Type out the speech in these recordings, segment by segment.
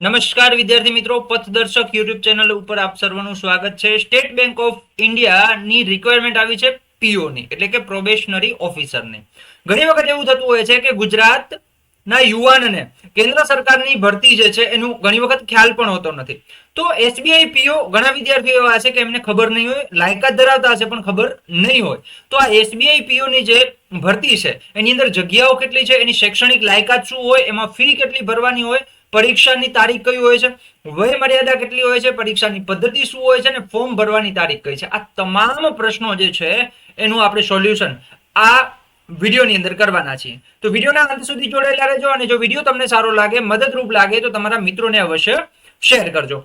નમસ્કાર વિદ્યાર્થી મિત્રો, પથદર્શક યુટ્યુબ ચેનલ ઉપર આપ સર્વનું સ્વાગત છે. સ્ટેટ બેંક ઓફ ઇન્ડિયાની રિક્વાયરમેન્ટ આવી છે પીઓની, એટલે કે પ્રોબેશનરી ઓફિસરની ઘણી વખત એવું થતું હોય છે કે ગુજરાત ના યુવાનને કેન્દ્ર સરકારની ભરતી જે છે એનું ઘણી વખત ખ્યાલ પણ હોતો નથી. તો એસબીઆઈ પીઓ, ઘણા વિદ્યાર્થીઓ એવા છે કે એમને ખબર નહીં હોય, લાયકાત ધરાવતા હશે પણ ખબર નહીં હોય. તો આ એસબીઆઈ પીઓની જે ભરતી છે, એની અંદર જગ્યાઓ કેટલી છે, એની શૈક્ષણિક લાયકાત શું હોય, એમાં ફી કેટલી ભરવાની હોય પરીક્ષાની તારીખ કઈ હોય છે? વય મર્યાદા કેટલી હોય છે? પરીક્ષાની પદ્ધતિ શું હોય છે? અને ફોર્મ ભરવાની તારીખ કઈ છે? આ તમામ પ્રશ્નો જે છે, એનું આપણે સોલ્યુશન આ વિડીયોની અંદર કરવાના છીએ. તો વિડીયોના અંત સુધી જોડાયેલા રહેજો અને જો વીડિયો તમને સારો લાગે, મદદરૂપ લાગે, તો તમારા મિત્રોને અવશ્ય શેર કરજો.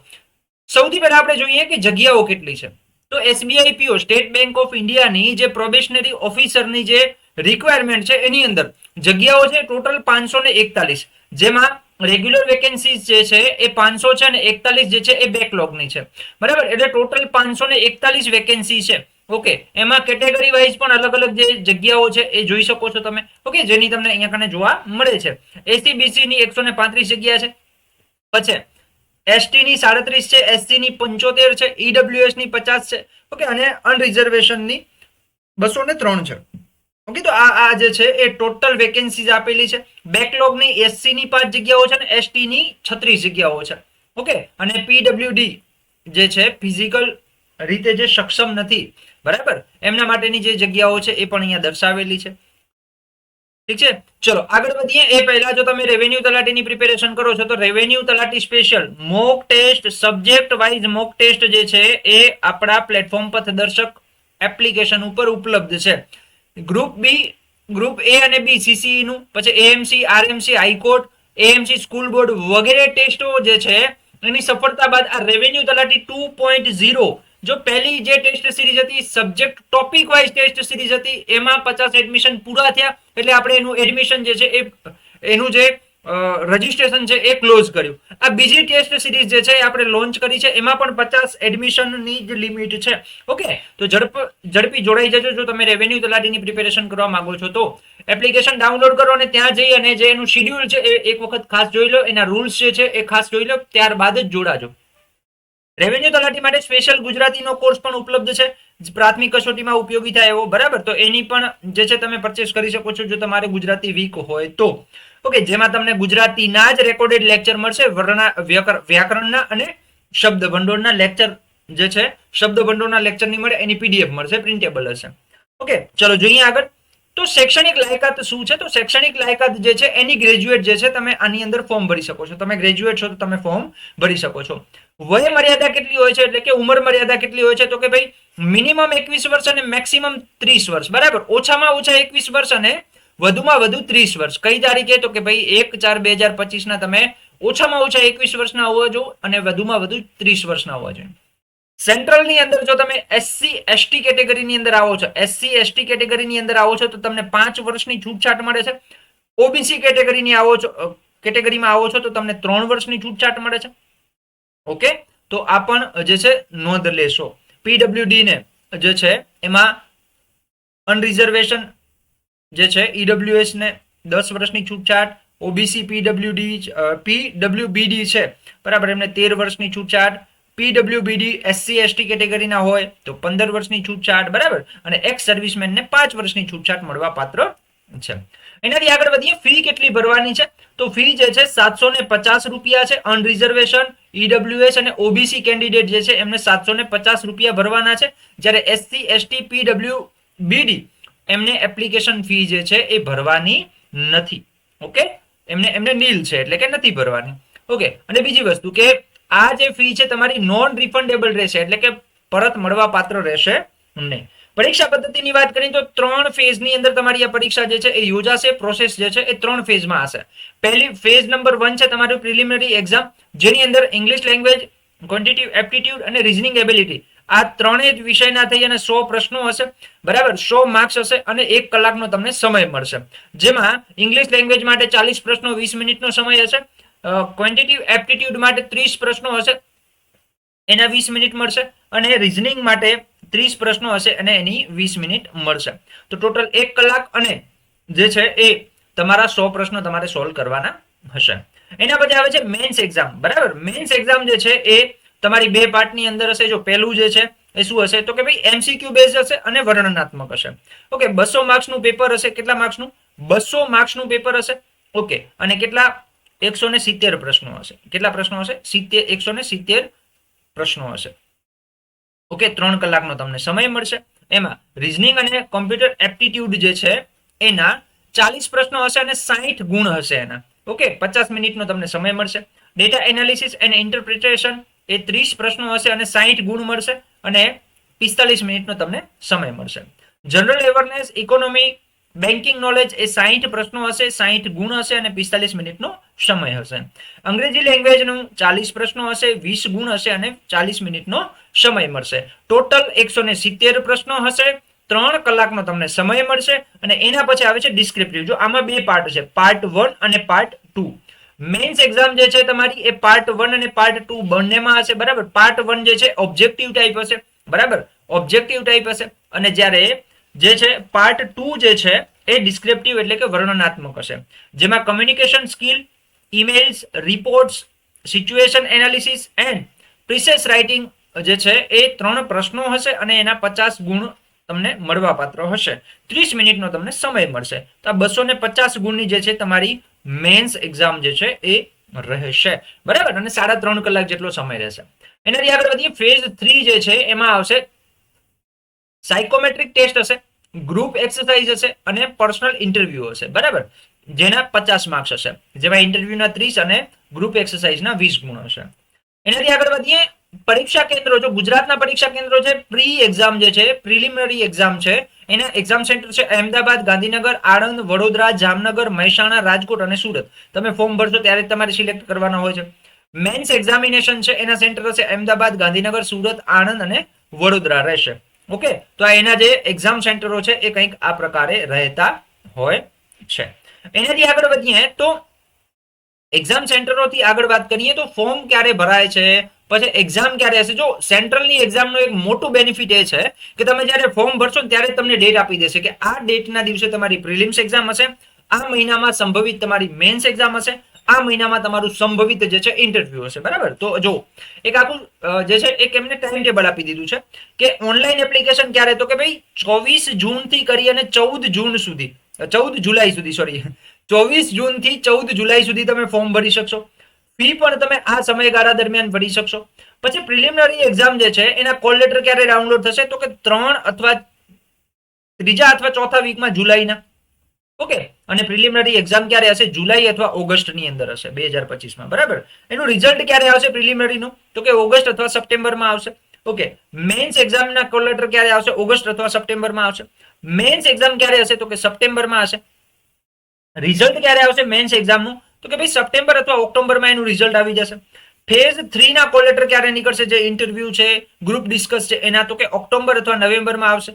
સૌથી પહેલા આપણે જોઈએ કે જગ્યાઓ કેટલી છે. તો એસબીઆઈ પીઓ સ્ટેટ બેંક ઓફ ઇન્ડિયાની જે પ્રોબેશનરી ઓફિસરની જે રિક્વાયરમેન્ટ છે, એની અંદર જગ્યાઓ છે ટોટલ પાંચસો ને એકતાલીસ. જેમાં રેગ્યુલર વેકેન્સીઝ જે છે એ પાંચસો છે અને એકતાલીસ જે છે એ બેકલોગની છે. બરાબર? એટલે ટોટલ પાંચસો ને એકતાલીસ વેકેન્સી છે. ઓકે એમાં કેટેગરી વાઇઝ પણ અલગ અલગ જે જગ્યાઓ છે એ જોઈ શકો છો તમે. ઓકે જેની તમને અહીંયા કને જોવા મળે છે. એસસી બીસી ની એકસો ને પાંત્રીસ જગ્યા છે. પછી એસટી ની સાડત્રીસ છે એસસી ની પંચોતેર છે ઈડબ્લ્યુએસની પચાસ છે. ઓકે અને અનરિઝર્વેશનની બસો ને ત્રણ છે. ઓકે તો આ આ જે છે એ ટોટલ વેકેન્સીઝ આપેલી છે. બેકલોગની એસસી ની પાંચ જગ્યાઓ છે અને એસટી ની છત્રીસ જગ્યાઓ છે. ઓકે અને પીડબ્લ્યુડી જે છે ફિઝિકલ રીતે જે સક્ષમ નથી. બરાબર? એમના માટેની જે જગ્યાઓ છે એ પણ અહીંયા દર્શાવેલી છે. ઠીક છે? ચલો, આગળ વધીએ. એ પહેલા જો તમે રેવન્યુ તલાટીની પ્રિપેરેશન કરો છો, તો રેવન્યુ તલાટી special mock test subject wise mock test જે છે એ આપણા પ્લેટફોર્મ પર દર્શક એપ્લિકેશન ઉપર ઉપલબ્ધ છે. ગ્રુપ બી ગ્રુપ એ અને બી સીસીઈ નું, પછી AMC RMC high court AMC school board વગેરે ટેસ્ટો જે છે, એની સફળતા બાદ આ રેવન્યુ તલાટી ટુ પોઈન્ટ ઝીરો જો પહેલી જે ટેસ્ટ સિરીઝ હતી subject topic wise test series હતી, એમાં પચાસ એડમિશન પૂરા થયા. એટલે આપણે એનું એડમિશન જે છે, એ એનું જે રજીસ્ટ્રેશન છે એ ક્લોઝ કર્યું. આ બીજી ટેસ્ટ સિરીઝ જે છે આપણે લોન્ચ કરી છે, એમાં પણ પચાસ એડમિશનની જ લિમિટ છે. ઓકે, તો ઝડપ, ઝડપી જોડાઈ જજો જો તમે રેવન્યુ તલાટીની પ્રિપેરેશન કરવા માંગો છો તો. એપ્લિકેશન ડાઉનલોડ કરો અને ત્યાં જઈ અને જે એનું શિડ્યુલ છે એ એક વખત ખાસ જોઈ લો. એના રૂલ્સ જે છે એ ખાસ જોઈ લો, ત્યારબાદ જ જોડાજો. રેવન્યુ તલાટી માટે સ્પેશિયલ ગુજરાતીનો કોર્સ પણ ઉપલબ્ધ છે. પ્રાથમિક કસોટીમાં ઉપયોગી થાય એવો, બરાબર? તો એની પણ જે છે તમે પરચેસ કરી શકો છો જો તમારે ગુજરાતી વીક હોય તો. ઓકે જેમાં તમને ગુજરાતીના જ રેકોર્ડેડ લેક્ચર મળશે વર્ણા વ્યાકર- વ્યાકરણના અને શબ્દ ભંડોળના લેક્ચર જે છે શબ્દ ભંડોળના લેક્ચર નહીં મળે, એની પીડીએફ મળશે પ્રિન્ટેબલ હશે. ઓકે ચલો જોઈએ આગળ. તો શૈક્ષણિક લાયકાત શું છે? તો શૈક્ષણિક લાયકાત જે છે, એની ગ્રેજ્યુએટ જે છે, તમે આની અંદર ફોર્મ ભરી શકો છો. તમે ગ્રેજ્યુએટ છો તો તમે ફોર્મ ભરી શકો છો. વય મર્યાદા કેટલી હોય છે? એટલે કે ઉંમર મર્યાદા કેટલી હોય છે? તો કે ભાઈ મિનિમમ એકવીસ વર્ષ અને મેક્સિમમ ત્રીસ વર્ષ. બરાબર? ઓછામાં ઓછા એકવીસ વર્ષ અને વધુમાં વધુ ત્રીસ વર્ષ. કઈ તારીખે? તો કે ભાઈ, એક ચાર બે હજાર પચીસ ના તમે ઓછામાં ઓછા એકવીસ વર્ષના હોવા જો અને વધુમાં વધુ ત્રીસ વર્ષના હોવા જોઈએ. સેન્ટ્રલની અંદર જો તમે એસસી એસટી કેટેગરીની અંદર આવો છો એસસી એસટી કેટેગરીની અંદર આવો છો, તો તમને પાંચ વર્ષની છૂટછાટ મળે છે. ઓબીસી કેટેગરીની આવો છો કેટેગરીમાં આવો છો, તો તમને ત્રણ વર્ષની છૂટછાટ મળે છે. ઓકે તો આ પણ જે છે, નોંધ લેશો. પીડબ્લ્યુડી ને જે છે, એમાં અનરિઝર્વેશન જે છે ઈડબ્લ્યુએસ ને દસ વર્ષની છૂટછાટ ઓબીસી પીડબ્લ્યુડી પીડબ્લ્યુબીડી છે. બરાબર, એમને તેર વર્ષની છૂટછાટ પીડબ્લ્યુબીડી, એસસી, એસટી કેટેગરીના હોય તો પંદર વર્ષની છૂટછાટ, બરાબર? અને એક્સ સર્વિસમેનને પાંચ વર્ષની છૂટછાટ મળવા પાત્ર છે. એનાથી આગળ વધીએ, ફી કેટલી ભરવાની છે? તો ફી જે છે સાતસો ને પચાસ રૂપિયા છે અનરિઝર્વેશન ઈડબ્લ્યુએસ અને ઓબીસી કેન્ડિડેટ જે છે, એમને સાતસો ને પચાસ રૂપિયા ભરવાના છે. જ્યારે એસસી, એસટી પીડબ્લ્યુ બીડી એમને એપ્લિકેશન ફી જે છે એ ભરવાની નથી. ઓકે? એમને એમને નીલ છે, એટલે કે નથી ભરવાની. ઓકે? અને બીજી વસ્તુ કે આ જે ફી છે તમારી નોન રિફંડેબલ રહેશે, એટલે કે પરત મળવા પાત્ર રહેશે નહીં. પરીક્ષા પદ્ધતિની વાત કરીએ તો ત્રણ ફેઝની અંદર તમારી આ પરીક્ષા જે છે એ યોજાશે પ્રોસેસ જે છે એ ત્રણ ફેઝમાં હશે. પહેલી ફેઝ નંબર વન છે તમારી પ્રિલિમિનરી એક્ઝામ જેની અંદર ઇંગ્લિશ લેંગ્વેજ ક્વોન્ટિટિવ એપ્ટિટ્યુડ અને રિઝનિંગ એબિલિટી આ ત્રણેય જ વિષયના થઈ અને સો પ્રશ્નો હશે, બરાબર? સો માર્ક્સ હશે અને એક કલાકનો તમને સમય મળશે. જેમાં ઇંગ્લિશ લેંગ્વેજ માટે ચાલીસ પ્રશ્નો, વીસ મિનિટનો સમય હશે ક્વોન્ટિટિવ એપ્ટિટ્યુડ માટે ત્રીસ પ્રશ્નો હશે, એના વીસ મિનિટ મળશે અને રિઝનિંગ માટે ત્રીસ પ્રશ્નો હશે અને એની વીસ મિનિટ મળશે. તો ટોટલ એક કલાક અને જે છે એ તમારા સો પ્રશ્નો તમારે સોલ્વ કરવાના હશે. એના પછી આવે છે મેન્સ એક્ઝામ બરાબર? મેન્સ એક્ઝામ જે છે એ તમારી બે પાર્ટની અંદર હશે. જો પહેલું જે છે એ શું હશે? તો કે ભાઈ એમસીક્યુ બેઝ હશે અને વર્ણનાત્મક હશે. ઓકે બસો માર્ક્સનું પેપર હશે. કેટલા માર્ક્સનું બસો માર્ક્સનું પેપર હશે. ઓકે અને કેટલા એકસો ને સિત્તેર પ્રશ્નો હશે. કેટલા પ્રશ્નો હશે? સિત્તેર, એકસો ને સિત્તેર પ્રશ્નો હશે. ઓકે, ત્રણ કલાકનો તમને સમય મળશે. એમાં રિઝનિંગ અને કોમ્પ્યુટર એપ્ટિટ્યુડ જે છે, એના ચાલીસ પ્રશ્નો હશે અને સાહીઠ ગુણ હશે એના. ઓકે, પચાસ મિનિટનો તમને સમય મળશે. ડેટા એનાલિસિસ એન્ડ ઇન્ટરપ્રિટેશન એ ત્રીસ પ્રશ્નો હશે અને સાહીઠ ગુણ મળશે અને પિસ્તાલીસ મિનિટનો તમને સમય મળશે. General awareness economy banking knowledge એ સાહીઠ પ્રશ્નો હશે, સાહીઠ ગુણ હશે અને પિસ્તાલીસ મિનિટનો સમય હશે. અંગ્રેજી લેંગ્વેજનું ચાલીસ પ્રશ્નો હશે, વીસ ગુણ હશે અને ચાલીસ મિનિટનો સમય મળશે. ટોટલ એકસો સિત્તેર પ્રશ્નો હશે, ત્રણ કલાકનો તમને સમય મળશે અને એના પછી આવે છે ડિસ્ક્રિપ્ટિવ જો આમાં બે પાર્ટ છે પાર્ટ વન અને પાર્ટ ટુ મેન્સ એક્ઝામ જે છે તમારી, એ પાર્ટ વન અને પાર્ટ ટુ બંનેમાં હશે, બરાબર? પાર્ટ વન જે છે ઓબ્જેક્ટિવ ટાઈપ હશે, બરાબર? ઓબ્જેક્ટિવ ટાઈપ હશે. અને જ્યારે જે છે પાર્ટ ટુ જે છે, એ ડિસ્ક્રિપ્ટિવ એટલે કે વર્ણનાત્મક હશે. જેમાં communication skill emails reports situation analysis and precis writing જે છે એ ત્રણ પ્રશ્નો હશે અને એના પચાસ ગુણ તમને મળવાપાત્ર હશે. ત્રીસ મિનિટનો તમને સમય મળશે. તો આ બસો ને પચાસ ગુણની જે છે તમારી મેન્સ એક્ઝામ જે છે એ રહેશે. બરાબર? અને સાડા ત્રણ કલાક જેટલો સમય રહેશે. એનાથી આગળ વધીએ ફેઝ થ્રી જે છે એમાં આવશે સાયકોમેટ્રિક ટેસ્ટ હશે ગ્રુપ એક્સરસાઇઝ હશે અને પર્સનલ ઇન્ટરવ્યુ હશે. બરાબર? જેના પચાસ માર્ક્સ હશે. જેમાં ઇન્ટરવ્યુના ત્રીસ અને ગ્રુપ એક્સરસાઇઝના વીસ ગુણ હશે. એનાથી આગળ વધીએ. પરીક્ષા કેન્દ્રો, જો ગુજરાતના પરીક્ષા કેન્દ્રો છે પ્રી એક્ઝામ જે છે પ્રિલિમિનરી એક્ઝામ છે, એના એક્ઝામ સેન્ટર છે અહેમદાબાદ, ગાંધીનગર, આણંદ, વડોદરા, જામનગર, મહેસાણા, રાજકોટ અને સુરત. તમે ફોર્મ ભરશો ત્યારે તમારે સિલેક્ટ કરવાના હોય છે. મેન્સ એક્ઝામિનેશન છે, એના સેન્ટર હશે અહેમદાબાદ, ગાંધીનગર, સુરત, આણંદ અને વડોદરા રહેશે. ઓકે તો આ એના જે એક્ઝામ સેન્ટરો છે, એ કંઈક આ પ્રકારે રહેતા હોય છે. એનાથી આગળ વધીએ તો એક્ઝામ સેન્ટરોથી આગળ વાત કરીએ તો ફોર્મ ક્યારે ભરાય છે? પછી એક્ઝામ ક્યારે હશે? જો સેન્ટ્રલની એક્ઝામનો એક મોટું બેનિફિટ એ છે કે તમે જ્યારે ફોર્મ ભરશો ત્યારે તમને ડેટ આપી દેશે કે આ ડેટના દિવસે તમારી પ્રિલિમ્સ એક્ઝામ હશે, આ મહિનામાં સંભવિત તમારી મેન્સ એક્ઝામ હશે, આ મહિનામાં તમારું સંભવિત જે છે ઇન્ટરવ્યુ હશે, બરાબર? તો જો, એક આખું જે છે એક એમને ટાઈમ ટેબલ આપી દીધું છે કે ઓનલાઈન એપ્લિકેશન ક્યારે? તો કે ભાઈ ચોવીસ જૂનથી કરી અને ચૌદ જૂન સુધી. ચૌદ જુલાઈ સુધી સોરી ચોવીસ જૂનથી ચૌદ જુલાઈ સુધી તમે ફોર્મ ભરી શકશો. ફી પણ તમે આ સમયગાળા દરમિયાન ભરી શકશો. પછી પ્રિલિમિનરી એક્ઝામ જે છે, એના કોલ લેટર ક્યારે ડાઉનલોડ થશે? તો કે ત્રણ અથવા ત્રીજા અથવા ચોથા વીકમાં જુલાઈના. ઓકે? અને પ્રિલિમિનરી એક્ઝામ ક્યારે હશે? જુલાઈ અથવા ઓગસ્ટની અંદર હશે, બે હજાર પચીસમાં. બરાબર? એનું રિઝલ્ટ ક્યારે આવશે પ્રિલિમિનરીનું તો કે ઓગસ્ટ અથવા સપ્ટેમ્બરમાં આવશે. ઓકે? મેન્સ એક્ઝામના કોલ લેટર ક્યારે આવશે? ઓગસ્ટ અથવા સપ્ટેમ્બરમાં આવશે. મેન્સ એક્ઝામ ક્યારે હશે? તો કે સપ્ટેમ્બરમાં હશે. રિઝલ્ટ ક્યારે આવશે? મેન્સ એક્ઝામનું તો કે ભાઈ સપ્ટેમ્બર અથવા ઓક્ટોબરમાં એનું રિઝલ્ટ આવી જશે. ફેઝ થ્રી ના કોલ ક્યારે નીકળશે? જે ઇન્ટરવ્યુ છે ગ્રુપ ડિસ્કસ છે, એના તો કે ઓક્ટોબર અથવા નવેમ્બરમાં આવશે.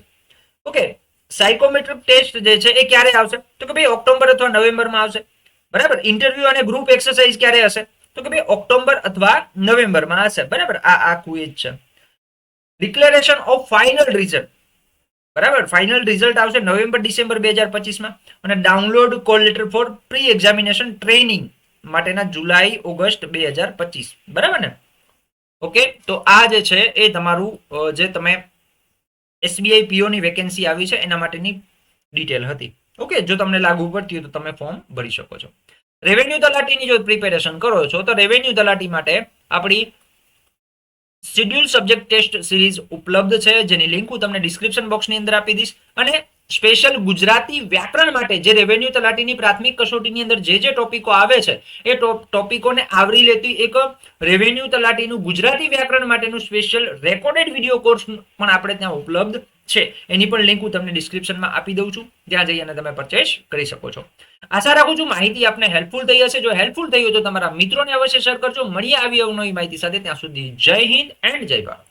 ઓકે સાયકોમેટ્રિક ટેસ્ટ જે છે, એ ક્યારે આવશે? તો કે ભાઈ ઓક્ટોબર અથવા નવેમ્બરમાં આવશે. બરાબર? ઇન્ટરવ્યુ અને ગ્રુપ એક્સરસાઇઝ ક્યારે હશે? તો કે ભાઈ ઓક્ટોબર અથવા નવેમ્બરમાં હશે. બરાબર? આ આ ક્વિઝ છે. ડિક્લેરેશન ઓફ ફાઇનલ રિઝલ્ટ બરાબર? ફાઇનલ રિઝલ્ટ આવશે નવેમ્બર ડિસેમ્બર બે હજાર પચીસમાં અને download call letter for pre examination training માટેના જુલાઈ ઓગસ્ટ બે હજાર પચીસ. બરાબર ને? ઓકે તો આ જે છે એ તમારું જે તમે એસબીઆઈ પીઓની વેકેન્સી આવી છે એના માટેની ડિટેલ હતી. ઓકે જો તમને લાગુ પડતી હોય તો તમે ફોર્મ ભરી શકો છો. રેવન્યુ તલાટીની જો પ્રિપેરેશન કરો છો, તો રેવન્યુ તલાટી માટે આપણી શેડ્યુલ સબ્જેક્ટ ટેસ્ટ સિરીઝ ઉપલબ્ધ છે, જેની લિંક હું તમને ડિસ્ક્રિપ્શન બોક્સની અંદર આપી દઈશ. અને સ્પેશિયલ ગુજરાતી વ્યાકરણ માટે જે રેવન્યુ તલાટીની પ્રાથમિક કસોટીની અંદર જે જે ટોપિકો આવે છે, એ ટોપિકોને આવરી લેતી એક રેવન્યુ તલાટીનું ગુજરાતી વ્યાકરણ માટેનું સ્પેશિયલ રેકોર્ડેડ વીડિયો કોર્સ પણ આપણે ત્યાં ઉપલબ્ધ છે. એની પણ લિંક હું તમને ડિસ્ક્રિપ્શનમાં આપી દઉં છું. ત્યાં જઈ અને તમે પરચેસ કરી શકો છો. આશા રાખું છું માહિતી આપને હેલ્પફુલ થઈ હશે. જો હેલ્પફુલ થઈ હોય તો તમારા મિત્રોને અવશ્ય શેર કરજો. મળીએ આવી અવનવી માહિતી સાથે. ત્યાં સુધી જય હિન્દ એન્ડ જય ભારત.